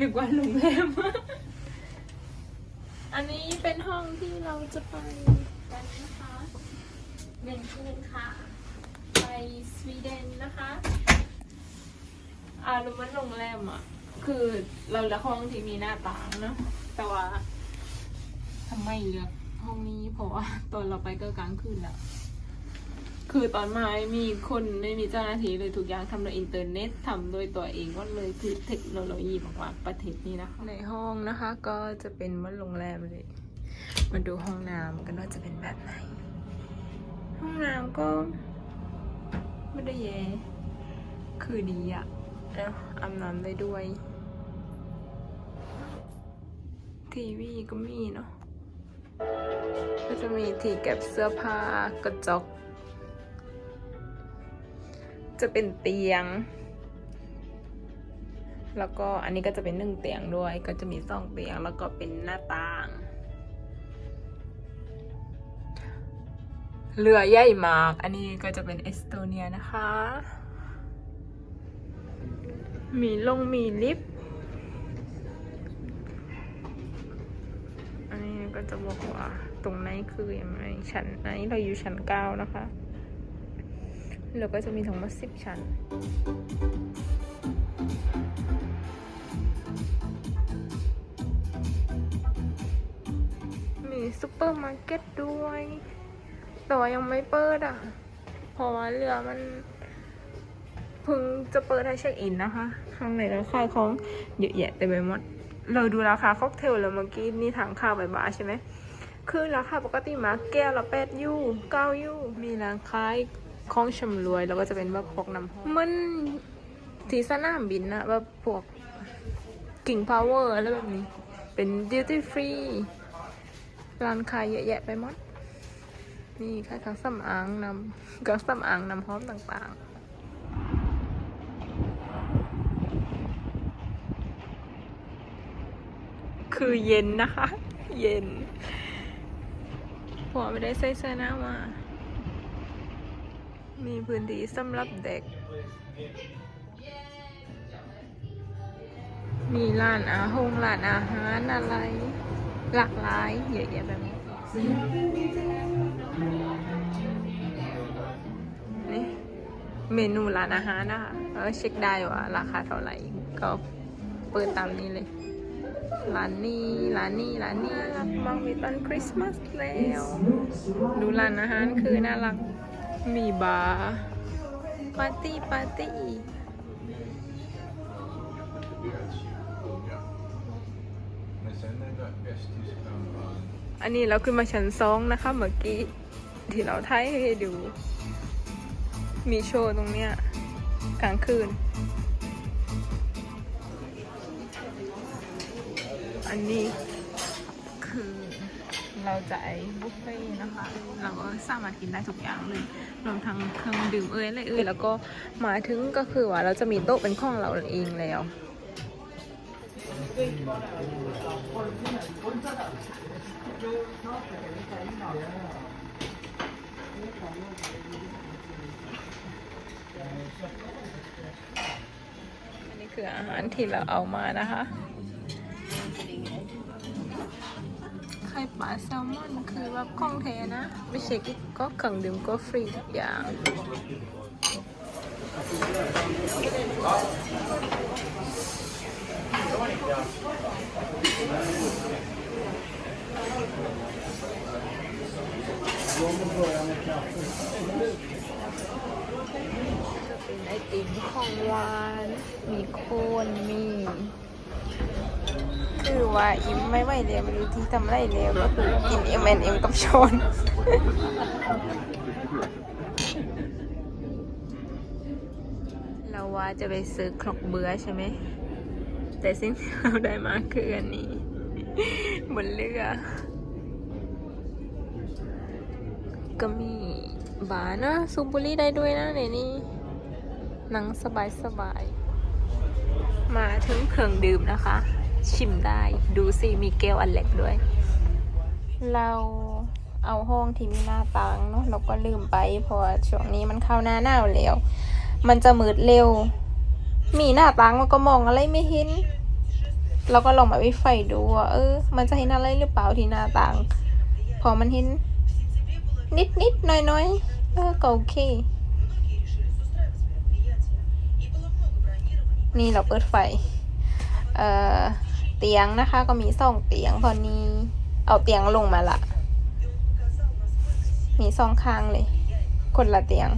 นึกว่าโรงแรม อันนี้เป็นห้องที่เราจะไป กันนะคะหนึ่งคืนค่ะ ไปสวีเดนนะคะอารู้ว่าโรงแรมอะ คือเราเลือกห้องที่มีหน้าต่างเนอะแต่ว่าทำไมเลือกห้องนี้เพราะว่าตอนเราไปก็กลางคืนแล้วคือตอนมาไม่มีคนไม่มีเจ้าหน้าที่เลยทุกอย่างทำโดยอินเทอร์เน็ตทำโดยตัวเองก็เลยคือเทคโนโลยีมากๆประเทศนี้นะคะในห้องนะคะก็จะเป็นเหมือนโรงแรมเลย มาดูห้องน้ำกันว่าจะเป็นแบบไหน ห้องน้ำก็ ไม่ได้แย่คือดีอะแล้วอาบน้ำได้ด้วย ทีวีก็มีเนาะก็จะมีที่เก็บเสื้อผ้ากระจก จะเป็นเตียง แล้วก็อันนี้ก็จะเป็นหนึ่งเตียงด้วย ก็จะมีสองเตียงแล้วก็เป็นหน้าต่าง เรือใหญ่มาก อันนี้ก็จะเป็นเอสโตเนียนะคะ มีลงมีลิฟต์ อันนี้ก็จะบอกว่าตรงไหนคือยังไงชั้นไหนเราอยู่ชั้นเก้านะคะแล้วก็จะมีทั้งหมดสิบชั้นมีซูเปอร์มาร์เก็ตด้วย แต่ว่ายังไม่เปิดอะ เพราะว่าเรือมันเพิ่งจะเปิดให้เช็คอินนะคะ ข้างในแล้วขายของเยอะแยะเต็มไปหมด เราดูราคาค็อกเทลแล้วเมื่อกี้นี่ทางข้าวใบบาใช่ไหม คือราคาปกติมาแก้วละแปดยูเก้ายูมีร้านขายของชำรวยแล้วก็จะเป็นแบบพวกน้ำหอมมันที่สนามบินนะแบบพวกกิ่งพาวเวอร์อะไรแบบนี้ เป็นดิวตี้ฟรีร้านขายเยอะแยะไปหมด นี่ขายเครื่องสำอางนำเครื่องสำอางน้ำหอมต่างๆคือเย็นนะคะ เย็นหัวไม่ได้ใส่เสื้อหน้ามา มีพื้นที่สำหรับเด็ก มีร้านอาหงร้านอาหารอะไร หลากหลายเยอะแยะแบบนี้ นี่เมนูร้านอาหารนะคะแล้วก็เช็คได้ว่าราคาเท่าไหร่ ก็เปิดตามนี้เลย ร้านนี้ ร้านนี้ ร้านนี้มังมีตอนคริสต์มาสแล้ว ดูร้านอาหารคือน่ารัก มีบาร์ปาร์ตี้ ปาร์ตี้อันนี้เราขึ้นมาชั้นสองนะคะเมื่อกี้ ที่เราถ่ายให้ดู มีโชว์ตรงเนี้ยกลางคืน อันนี้คือเราจะไอบุฟเฟ่ต์นะคะ เราก็สามารถกินได้ทุกอย่างเลยรวมทั้งเครื่องดื่มเอ้ยอะไรเอ้ยแล้วก็มาถึงก็คือว่าเราจะมีโต๊ะเป็นของเราเองแล้ว อันนี้คืออาหารที่เราเอามานะคะ ไข่ปลาแซลมอนคือแบบของแท้นะ ไม่ใช่ก็เครื่องดื่มก็ฟรีทุกอย่าง จะเป็นไอ ติมของหวาน มีโคนมีคือว่าอิ่มไม่ไหวแล้วไม่รู้ที่ทำอะไรแล้วก็คือกิน M M กับช้อนเราว่าจะไปซื้อครกเบือใช่ไหม แต่สิ่งที่เราได้มาคืออันนี้ บนเรือ ก็มีบาร์นะซูบุรี่ได้ด้วยนะในนี้ นั่งสบายสบายๆมาถึงเครื่องดื่มนะคะ ชิมได้ดูสิมีแก้วอันเล็กด้วย เราเอาห้องที่มีหน้าต่างเนาะเราก็ลืมไปเพราะช่วงนี้มันเข้าหน้าหนาวแล้ว มันจะมืดเร็ว มีหน้าต่างมันก็มองอะไรไม่เห็นเราก็ลองมาวิไฟดูว่าเออ มันจะเห็นอะไรหรือเปล่าที่หน้าต่าง พอมันเห็น นิดนิดๆหน่อยน้อยๆเออก็โอเค นี่เราเปิดไฟ เอ่อ เตียงนะคะ ก็มีสองเตียงพอนี้ เอาเตียงลงมาละ มีสองข้างเลย คนละเตียง